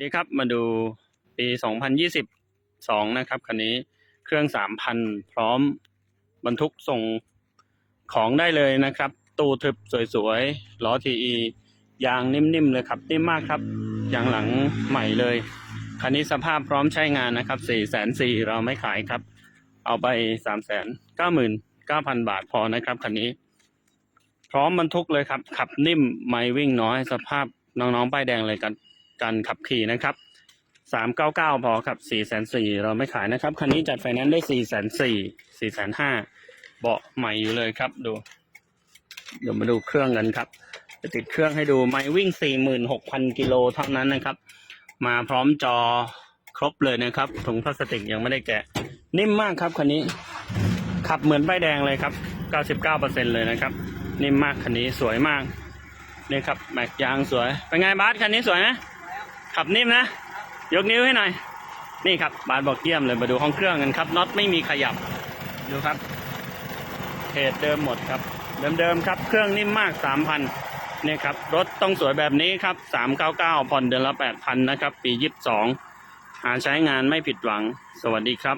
ดีครับมาดูปี 2022 นะครับคันนี้เครื่อง 3,000 พร้อมบรรทุกส่งของได้เลยนะครับ ตู้ทึบสวยๆล้อทีอียางนิ่มๆเลยครับ นิ่มมากครับยางหลังใหม่เลย คันนี้สภาพพร้อมใช้งานนะครับ4 4 0 0 0เราไม่ขายครับ เอาไป 3 9 9 0 0 0 บาทพอนะครับคันนี้ พร้อมบรรทุกเลยครับ ขับนิ่มไม่วิ่งน้อยสภาพน้องๆป้ายแดงเลยกัน การขับขี่นะครับสามเก้าเก้าพอครับสี่แสนสี่เราไม่ขายนะครับ คันนี้จัดไฟแนนซ์ได้สี่แสนสี่สี่แสนห้าเบาะใหม่อยู่เลยครับดู เดี๋ยวมาดูเครื่องกันครับจะติดเครื่องให้ดูไม่วิ่งสี่หมื่นหกพันกิโลเท่านั้นนะครับ มาพร้อมจอครบเลยนะครับถุงพลาสติกยังไม่ได้แกะ นิ่มมากครับคันนี้ ขับเหมือนป้ายแดงเลยครับ99%เลยนะครับ นิ่มมากคันนี้สวยมากนี่ครับแม็กยางสวยเป็นไงบาสคันนี้สวยไหม ขับนิ่มนะ ยกนิ้วให้หน่อย นี่ครับบานบอกเยี่ยมเลยมาดูห้องเครื่องกันครับน็อตไม่มีขยับ ดูครับเพจเดิมหมดครับ เดิมๆครับ เครื่องนิ่มมาก3,000นี่ครับ รถต้องสวยแบบนี้ครับ399ผ่อนเดือนละ8,000นะครับ ปี22หาใช้งานไม่ผิดหวัง สวัสดีครับ